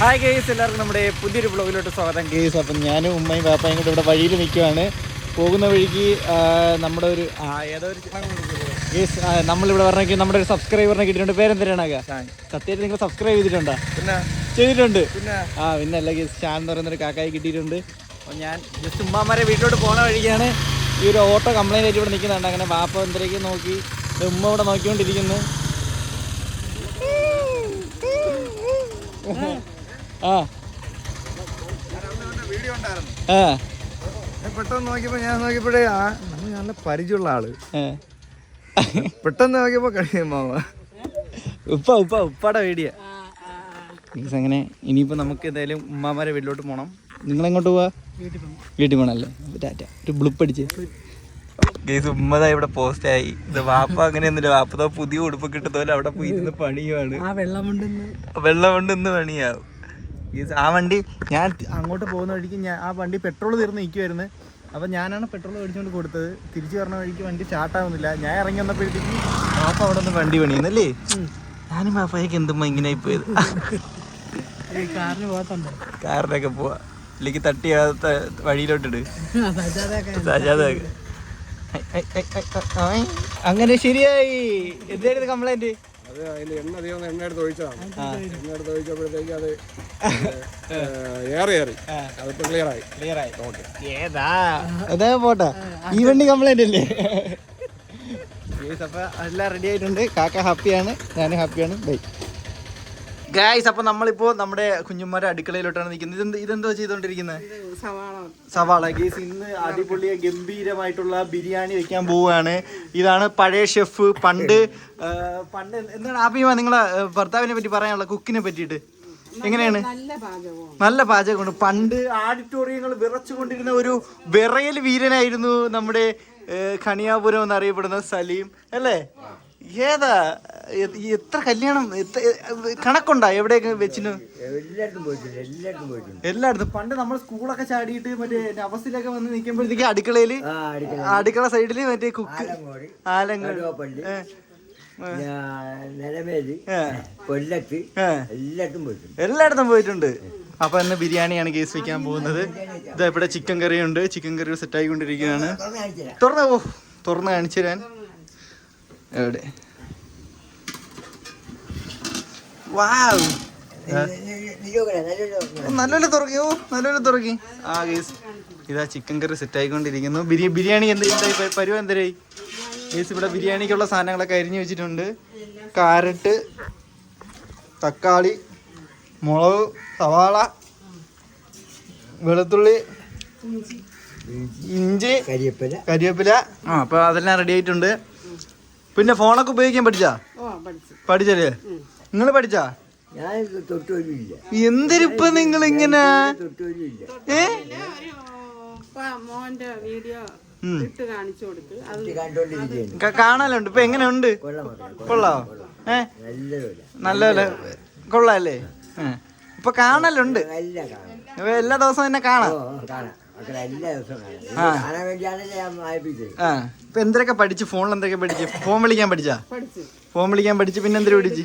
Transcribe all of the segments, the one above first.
Hi guys എല്ലാവർക്കും നമ്മുടെ പുതിയൊരു ബ്ലോഗിലോട്ട് സ്വാഗതം ഗേസ് അപ്പം ഞാനും ഉമ്മയും പാപ്പയും കൂടെ ഇവിടെ വഴിയിൽ നിൽക്കുകയാണ് പോകുന്ന വഴിക്ക് നമ്മുടെ ഒരു ഏതോ ഒരു ഗേസ് നമ്മളിവിടെ പറഞ്ഞ നമ്മുടെ ഒരു സബ്സ്ക്രൈബറിനെ കിട്ടിയിട്ടുണ്ട്. പേരെന്തിനാണ് സത്യമായിട്ട് നിങ്ങൾ സബ്സ്ക്രൈബ് ചെയ്തിട്ടുണ്ടോ? പിന്നെ? ചെയ്തിട്ടുണ്ട്. പിന്നെ? ആ പിന്നെ അല്ല ഗേസ് ഷാൻ എന്ന് പറയുന്നൊരു കാക്കായി കിട്ടിയിട്ടുണ്ട്. അപ്പോൾ ഞാൻ ജസ്റ്റ് ഉമ്മമാരെ വീട്ടിലോട്ട് പോണ വഴിക്കാണ് ഈ ഒരു ഓട്ടോ കംപ്ലൈന്റ് ആയിട്ട് ഇവിടെ നിൽക്കുന്നുണ്ട് അങ്ങനെ പാപ്പ എന്തരേക്ക് നോക്കി? ഉമ്മ ഇവിടെ നോക്കിക്കൊണ്ടിരിക്കുന്നു. ആ. വീഡിയോ ഉണ്ടായിരുന്നു ആ പെട്ടെന്ന് നോക്കിയപ്പോ ഞാൻ നോക്കിയപ്പോഴേ ആ നമ്മൾ നല്ല പരിചയമുള്ള ആൾ. പെട്ടെന്ന് നോക്കിയപ്പോ കഴിയുമാവ ഉപ്പ ഉപ്പ ഉപ്പാടെ വീടിയ മീൻസ് അങ്ങനെ ഇനിയിപ്പോൾ നമുക്ക് എന്തായാലും ഉമ്മാമാരെ വീട്ടിലോട്ട് പോകണം നിങ്ങൾ എങ്ങോട്ട് പോവാ? വീട്ടിൽ പോകണല്ലേ ടാറ്റ ഒരു ബ്ലിപ്പ് അടിച്ച്. ഗേസ് ഉമ്മതാ ഇവിടെ പോസ്റ്റ് ആയി. ഇത് വാപ്പ അങ്ങനെ ഒന്നുമില്ല വാപ്പതോ പുതിയ ഉടുപ്പ് കിട്ടുന്ന അവിടെ പോയി ഇരുന്ന് പണിയുമാണ് വെള്ളം കൊണ്ട് ഇന്ന് പണിയാവും ഗേസ് ആ വണ്ടി ഞാൻ അങ്ങോട്ട് പോകുന്ന വഴിക്ക് ഞാൻ ആ വണ്ടി പെട്രോൾ തീർന്ന് നിൽക്കുമായിരുന്നു അപ്പം ഞാനാണ് പെട്രോൾ മേടിച്ചുകൊണ്ട് കൊടുത്തത്. തിരിച്ചു പറഞ്ഞ വഴിക്ക് വണ്ടി സ്റ്റാർട്ടാവുന്നില്ല ഞാൻ ഇറങ്ങി വന്നപ്പോഴത്തേക്ക് പാപ്പ അവിടെ നിന്ന് വണ്ടി പണിയുന്നല്ലേ? ഞാനും വാപ്പയൊക്കെ എന്തുമ്മ ഇങ്ങനെ പോയത് ഈ കാറിനൊക്കെ പോവാ. ഇല്ലെങ്കിൽ തട്ടി വഴിയിലോട്ടിട്. അങ്ങനെ ശരിയായി. എന്തായിരുന്നു കംപ്ലൈന്റ് അത് അതിൽ എണ്ണ അധികം എണ്ണ എടുത്ത് ഒഴിച്ചതാണ്. എണ്ണ എടുത്ത് ഒഴിച്ചപ്പോഴത്തേക്ക് അത് ഏറി ഏറി. അതിപ്പോ ക്ലിയർ ആയി. ക്ലിയർ ആയി. ഏതാ? അതാ പോട്ടെ. ഈ വണ്ടി കംപ്ലൈന്റ് അല്ലേ അപ്പൊ എല്ലാം റെഡി ആയിട്ടുണ്ട്. കാക്ക ഹാപ്പിയാണ് ഞാൻ ഹാപ്പിയാണ് ബൈ ഗായ്സ് അപ്പൊ നമ്മളിപ്പോ നമ്മുടെ കുഞ്ഞുമാരെ അടുക്കളയിലോട്ടാണ് നിൽക്കുന്നത്. ഇതെന്ത് ഇതെന്തോ ചെയ്തോണ്ടിരിക്കുന്നത് സവാള. ഗേസ് ഇന്ന് അടിപൊളിയ ഗംഭീരമായിട്ടുള്ള ബിരിയാണി വെക്കാൻ പോവുകയാണ്. ഇതാണ് പഴയ ഷെഫ് പണ്ട് പണ്ട് എന്താണ് ആപ്പിമ നിങ്ങളെ ഭർത്താവിനെ പറ്റി പറയാനുള്ള കുക്കിനെ പറ്റിയിട്ട്? എങ്ങനെയാണ്? നല്ല പാചകമാണ്. പണ്ട് ആഡിറ്റോറിയങ്ങൾ വിറച്ചുകൊണ്ടിരുന്ന ഒരു വിറയൽ വീരനായിരുന്നു നമ്മുടെ ഖണിയാപുരം എന്നറിയപ്പെടുന്ന സലീം അല്ലേ? ഏതാ? എത്ര കല്യാണം കണക്കുണ്ടാ എവിടെയൊക്കെ വെച്ചിന്? എല്ലായിടത്തും പോയിട്ടുണ്ട് എല്ലായിടത്തും പോയിട്ടുണ്ട്. എല്ലായിടത്തും. പണ്ട് നമ്മൾ സ്കൂളൊക്കെ ചാടിയിട്ട് മറ്റേ നവസിലൊക്കെ വന്ന് നിൽക്കുമ്പോഴത്തേക്ക് അടുക്കളയിൽ അടുക്കള സൈഡിൽ മറ്റേ കുക്ക് ആലങ്ങോട് ഏ. നിലമേൽ ഏ. കൊല്ലത്ത് ഏ. എല്ലായിടത്തും പോയിട്ടുണ്ട്. എല്ലായിടത്തും പോയിട്ടുണ്ട്. അപ്പൊ ഇന്ന് ബിരിയാണിയാണ് കേസ് വെക്കാൻ പോകുന്നത്. ഇതാ ഇവിടെ ചിക്കൻ കറി ഉണ്ട് ചിക്കൻ കറി സെറ്റ് ആയിക്കൊണ്ടിരിക്കുകയാണ് തുറന്ന് ഓ തുറന്ന് കാണിച്ചു തരാൻ. എവിടെ? വാവ്. നല്ലപോലെ തുറക്കി. ഓ നല്ലപോലെ തുറക്കി. ആ ഗേസ് ഇതാ ചിക്കൻ കറി സെറ്റ് ആയിക്കൊണ്ടിരിക്കുന്നു. ബിരിയാണി ബിരിയാണി എന്ത് എന്തായി പരുവ എന്തരായി ഗേസ് ഇവിടെ ബിരിയാണിക്കുള്ള സാധനങ്ങളൊക്കെ അരിഞ്ഞു വെച്ചിട്ടുണ്ട്. കാരറ്റ് തക്കാളി മുളക് സവാള വെളുത്തുള്ളി ഇഞ്ചി. കരിയപ്പല. കരിവേപ്പില ആ അപ്പൊ അതെല്ലാം റെഡി ആയിട്ടുണ്ട്. പിന്നെ ഫോണൊക്കെ ഉപയോഗിക്കാൻ പഠിച്ചാ? പഠിച്ചല്ലേ നിങ്ങൾ പഠിച്ചാ? എന്തിരിപ്പ നിങ്ങൾ ഇങ്ങനെ ഏ? മോന്റെ വീഡിയോ കാണാലുണ്ട് ഇപ്പൊ എങ്ങനെയുണ്ട്? കൊള്ളാം. കൊള്ളാവോ ഏ? നല്ല കൊള്ളാല്ലേ? ഇപ്പൊ കാണലുണ്ട്. എല്ലാ ദിവസവും തന്നെ കാണാം. ആ. ഇപ്പൊ എന്തൊക്കെ പഠിച്ച്? ഫോണിൽ എന്തൊക്കെ പഠിച്ചു? ഫോൺ വിളിക്കാൻ പഠിച്ചാ? പഠിച്ച്. ഫോൺ വിളിക്കാൻ പഠിച്ചു പിന്നെ എന്തൊരു പഠിച്ചു?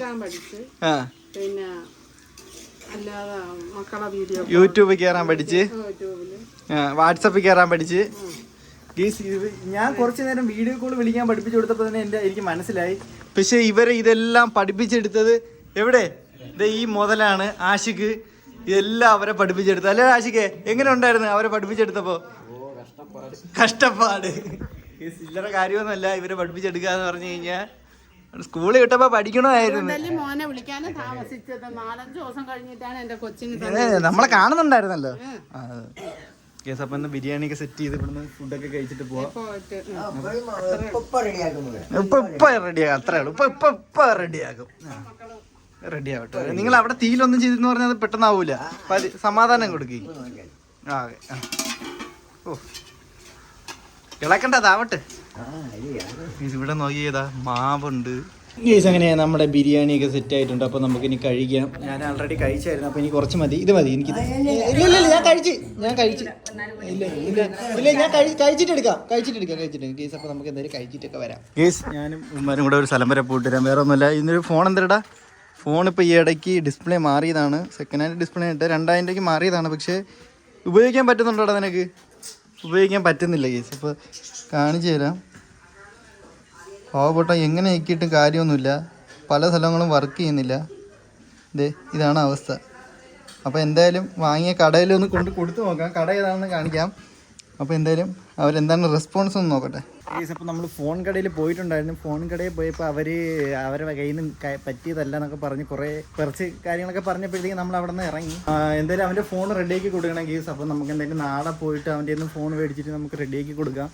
ആ. പിന്നെ അല്ലാതെ മക്കളെ വീഡിയോ യൂട്യൂബ് കയറാൻ പഠിച്ച്? വാട്സപ്പിൽ കയറാൻ പഠിച്ച്? ഞാൻ കുറച്ച് നേരം വീഡിയോ കോൾ വിളിക്കാൻ പഠിപ്പിച്ചു കൊടുത്തപ്പോൾ തന്നെ എന്റെ എനിക്ക് മനസ്സിലായി. പക്ഷേ ഇവരെ ഇതെല്ലാം പഠിപ്പിച്ചെടുത്തത് എവിടെ? ഇത് ഈ മുതലാണ് ആഷിക്ക് ഇതെല്ലാം അവരെ പഠിപ്പിച്ചെടുത്തു. അല്ലേ ആഷിക്ക് എങ്ങനെ ഉണ്ടായിരുന്നു അവരെ പഠിപ്പിച്ചെടുത്തപ്പോ? കഷ്ടപ്പാട്. ഈ ചില്ലറ കാര്യമൊന്നുമല്ല ഇവരെ പഠിപ്പിച്ചെടുക്കുക എന്ന് പറഞ്ഞു കഴിഞ്ഞാൽ സ്കൂളിൽ വിട്ടപ്പോൾ പഠിക്കണമായിരുന്നു. മോനെ വിളിക്കാനും താമസിച്ചത്. നാലഞ്ച് ദിവസം കഴിഞ്ഞിട്ടാണ് എന്റെ കൊച്ചിന് നമ്മളെ കാണുന്നുണ്ടായിരുന്നല്ലോ. കേസ് അപ്പൊ ബിരിയാണി ഒക്കെ സെറ്റ് ചെയ്ത് ഇവിടുന്ന് ഫുഡൊക്കെ കഴിച്ചിട്ട് പോവാം. ഇപ്പൊ ഇപ്പൊ റെഡിയാകും അത്രേ ഉള്ളൂ. ഇപ്പൊ ഇപ്പൊ ഇപ്പൊ റെഡിയാകും റെഡി ആവട്ടെ നിങ്ങൾ അവിടെ തീയിലൊന്നും ചെയ്തെന്ന് പറഞ്ഞാൽ അത് പെട്ടെന്നാവൂല. സമാധാനം കൊടുക്കി. ആ. ഓ. ഇളക്കണ്ട അതാവട്ടെ ഇവിടെ നോക്കിയതാ മാവുണ്ട്. ഗേസ് അങ്ങനെ നമ്മുടെ ബിരിയാണി ഒക്കെ സെറ്റ് ആയിട്ടുണ്ട്. അപ്പോൾ നമുക്ക് ഇനി കഴിക്കാം. ഞാൻ ആൾറെഡി കഴിച്ചായിരുന്നു. അപ്പോൾ ഇനി കുറച്ച് മതി. ഇത് മതി എനിക്ക് ഇല്ല ഇല്ല ഞാൻ കഴിച്ച്. ഞാൻ കഴിച്ച്. ഇല്ല ഇല്ല ഇല്ല ഞാൻ കഴി- കഴിച്ചിട്ട് എടുക്കാം. കഴിച്ചിട്ട് എടുക്കാം കഴിച്ചിട്ട് ഗേസ് അപ്പോൾ നമുക്ക് എന്തായാലും കഴിച്ചിട്ടൊക്കെ വരാം. ഗേസ് ഞാനും ഉമ്മാരും കൂടെ ഒരു സ്ഥലം വരെ പോയിട്ട് വരാം. വേറെ ഒന്നുമില്ല. ഇന്നൊരു ഫോൺ എന്തരടാ ഫോൺ ഇപ്പോൾ ഈ ഇടയ്ക്ക് ഡിസ്പ്ലേ മാറിയതാണ്. സെക്കൻഡ് ഹാൻഡ് ഡിസ്പ്ലേ ആയിട്ട് രണ്ടായിരം രൂപയ്ക്ക് മാറിയതാണ്. പക്ഷേ ഉപയോഗിക്കാൻ പറ്റുന്നുണ്ടോടാ നിനക്ക്? ഉപയോഗിക്കാൻ പറ്റുന്നില്ല കേസ് അപ്പോൾ കാണിച്ചു തരാം. പാവപ്പെട്ട എങ്ങനെ ആക്കിയിട്ടും കാര്യമൊന്നുമില്ല. പല സ്ഥലങ്ങളും വർക്ക് ചെയ്യുന്നില്ല. ഇതേ ഇതാണ് അവസ്ഥ. അപ്പോൾ എന്തായാലും വാങ്ങിയ കടയിൽ ഒന്ന് കൊണ്ട് കൊടുത്തു നോക്കാം. കട ഏതാണെന്ന് കാണിക്കാം. അപ്പോൾ എന്തായാലും അവരെന്താണ് റെസ്പോൺസ് ഒന്ന് നോക്കട്ടെ. അപ്പോൾ നമ്മൾ ഫോൺ കടയിൽ പോയിട്ടുണ്ടായിരുന്നു. ഫോൺ കടയിൽ പോയപ്പോൾ അവർ അവരുടെ കയ്യിൽ നിന്ന് പറ്റിയതല്ല എന്നൊക്കെ പറഞ്ഞ് കുറേ കുറച്ച് കാര്യങ്ങളൊക്കെ പറഞ്ഞപ്പോഴത്തേക്കും നമ്മൾ അവിടെ നിന്ന് ഇറങ്ങി എന്തായാലും അവന്റെ ഫോൺ റെഡിയാക്കി കൊടുക്കണം കേസ് അപ്പോൾ നമുക്ക് എന്തായാലും നാളെ പോയിട്ട് അവന്റെ നിന്ന് ഫോൺ മേടിച്ചിട്ട് നമുക്ക് റെഡിയാക്കി കൊടുക്കാം.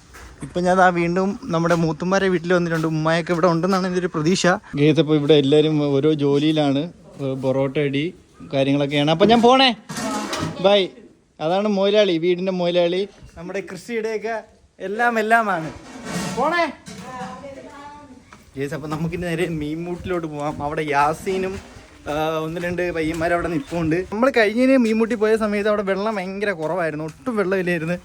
ഇപ്പം ഞാൻ ആ വീണ്ടും നമ്മുടെ മൂത്തുമാരെ വീട്ടിൽ വന്നിട്ടുണ്ട്. ഉമ്മയൊക്കെ ഇവിടെ ഉണ്ടെന്നാണ് എന്റെ ഒരു പ്രതീക്ഷ. കേസ് അപ്പോൾ ഇവിടെ എല്ലാവരും ഓരോ ജോലിയിലാണ്. പൊറോട്ട അടി കാര്യങ്ങളൊക്കെയാണ്. അപ്പം ഞാൻ പോണേ. ബൈ അതാണ് മൊയിലാളി വീടിന്റെ മൊയിലാളി നമ്മുടെ കൃഷിയുടെയൊക്കെ എല്ലാം എല്ലാമാണ്. പോണേ. ജേസ് അപ്പം നേരെ മീൻമൂട്ടിലോട്ട് പോവാം. അവിടെ യാസീനും ഒന്ന് രണ്ട് പയ്യന്മാർ അവിടെ നിൽപ്പുണ്ട്. നമ്മൾ കഴിഞ്ഞതിന് മീൻമുട്ടി പോയ സമയത്ത് അവിടെ വെള്ളം ഭയങ്കര കുറവായിരുന്നു. ഒട്ടും വെള്ളമില്ലായിരുന്നു.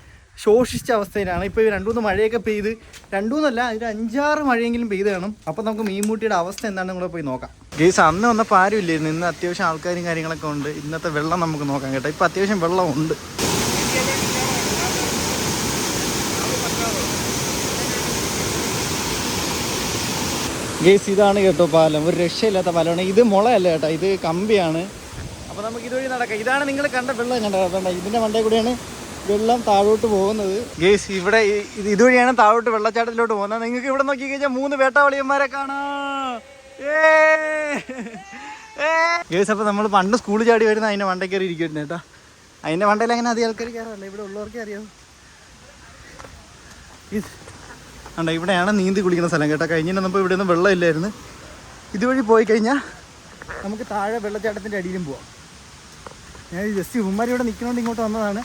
ശോഷിച്ച അവസ്ഥയിലാണ്. ഇപ്പോൾ രണ്ടു മൂന്ന് മഴയൊക്കെ പെയ്ത് രണ്ടു മൂന്നല്ല ഒരു അഞ്ചാറ് മഴയെങ്കിലും പെയ്ത് കാണും. അപ്പോൾ നമുക്ക് മീൻമുട്ടിയുടെ അവസ്ഥ എന്താണെന്ന് കൂടെ പോയി നോക്കാം. ഗേസ് അന്ന് വന്നപ്പോൾ ആരും ഇല്ലായിരുന്നു. ഇന്ന് അത്യാവശ്യം ആൾക്കാരും കാര്യങ്ങളൊക്കെ ഉണ്ട്. ഇന്നത്തെ വെള്ളം നമുക്ക് നോക്കാം കേട്ടോ. ഇപ്പോൾ അത്യാവശ്യം വെള്ളം ഉണ്ട്. ഗേസ് ഇതാണ് കേട്ടോ പാലം. ഒരു രക്ഷയില്ലാത്ത പാലമാണ്. ഇത് മുളയല്ല കേട്ടോ. ഇത് കമ്പിയാണ്. അപ്പോൾ നമുക്ക് ഇതുവഴി നടക്കാം. ഇതാണ് നിങ്ങൾ കണ്ട വെള്ളം കണ്ടത് ഇതിന്റെ മണ്ടേ കൂടെയാണ് വെള്ളം താഴോട്ട് പോകുന്നത്. ഗേസ് ഇവിടെ ഇതുവഴിയാണ് താഴോട്ട് വെള്ളച്ചാട്ടത്തിലോട്ട് പോകുന്നത്. നിങ്ങൾക്ക് ഇവിടെ നോക്കി കഴിഞ്ഞാൽ മൂന്ന് വേട്ടാവളിയന്മാരെ കാണാം. ഗേസ് അപ്പോൾ നമ്മൾ പണ്ട് സ്കൂളിൽ ചാടി വരുന്ന അതിന്റെ വണ്ടി കയറി ഇരിക്കുന്നു കേട്ടോ. അതിന്റെ വണ്ടയിൽ അങ്ങനെ അധികം ആൾക്കാർ കയറാറില്ല. ഇവിടെ ഉള്ളവർക്കേ അറിയാം അണ്ട ഇവിടെയാണ് നീന്തി കുളിക്കുന്ന സ്ഥലം കേട്ടോ. കഴിഞ്ഞിട്ട് നമ്മൾ ഇവിടെ ഒന്നും വെള്ളമില്ലായിരുന്നു ഇതുവഴി പോയി കഴിഞ്ഞാൽ നമുക്ക് താഴെ വെള്ളച്ചാട്ടത്തിന്റെ അടിയിലും പോവാം. ഞാൻ ജസ്റ്റ് ഉമ്മാരി ഇവിടെ നിൽക്കണോണ്ട് ഇങ്ങോട്ട് വന്നതാണ്.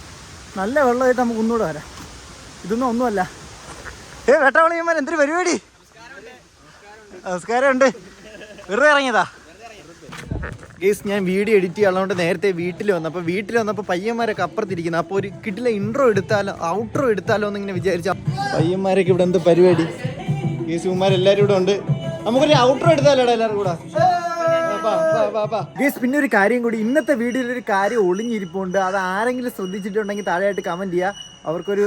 നല്ല വെള്ളമായിട്ട് നമുക്ക് ഒന്നുകൂടെ വരാം. ഇതൊന്നും ഒന്നുമല്ല. ഏ വേട്ടവളിയന്മാർ എന്തൊരു പരിപാടി? നമസ്കാരം ഉണ്ട് വെറുതെ ഇറങ്ങിയതാ? ഗേസ് ഞാൻ വീഡിയോ എഡിറ്റ് ചെയ്യാനുള്ളതുകൊണ്ട് നേരത്തെ വീട്ടിൽ വന്നപ്പോൾ വീട്ടിൽ വന്നപ്പോൾ പയ്യന്മാരൊക്കെ അപ്പുറത്തിരിക്കുന്നു. അപ്പോൾ ഒരു കിട്ടിലെ ഇൻട്രോ എടുത്താലോ ഔട്ട്രോ എടുത്താലോ എന്നിങ്ങനെ വിചാരിച്ച പയ്യന്മാരൊക്കെ ഇവിടെ എന്ത് പരിപാടി? ഗേസ് ഉമ്മാരെല്ലാവരും ഇവിടെ ഉണ്ട്. നമുക്കൊരു ഔട്ട്രോ എടുത്താലോടാ എല്ലാവരും കൂടെ? പിന്നെ ഒരു കാര്യം കൂടി. ഇന്നത്തെ വീഡിയോയിൽ ഒരു കാര്യം ഒളിഞ്ഞിരിപ്പുണ്ട്. അത് ആരെങ്കിലും ശ്രദ്ധിച്ചിട്ടുണ്ടെങ്കിൽ താഴെയായിട്ട് കമന്റ് ചെയ്യുക അവർക്കൊരു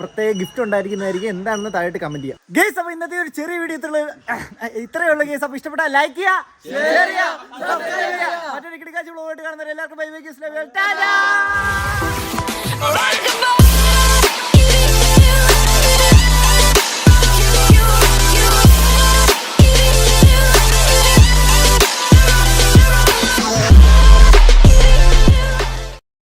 പ്രത്യേക ഗിഫ്റ്റ് ഉണ്ടായിരിക്കുന്നതായിരിക്കും. എന്താണെന്ന് താഴെയായിട്ട് കമന്റ് ചെയ്യാം. ഗേസ് അപ്പൊ ഇന്നത്തെ ഒരു ചെറിയ വീഡിയോ ഇത്രയേ ഉള്ളൂ ഗേസ്. അപ്പൊ ഇഷ്ടപ്പെട്ട ലൈക്ക് ചെയ്യുക മറ്റൊരു കിടക്കാഴ്ച ബ്ലോഗായിട്ട് കാണുന്നവർ എല്ലാവർക്കും ബൈ ബൈ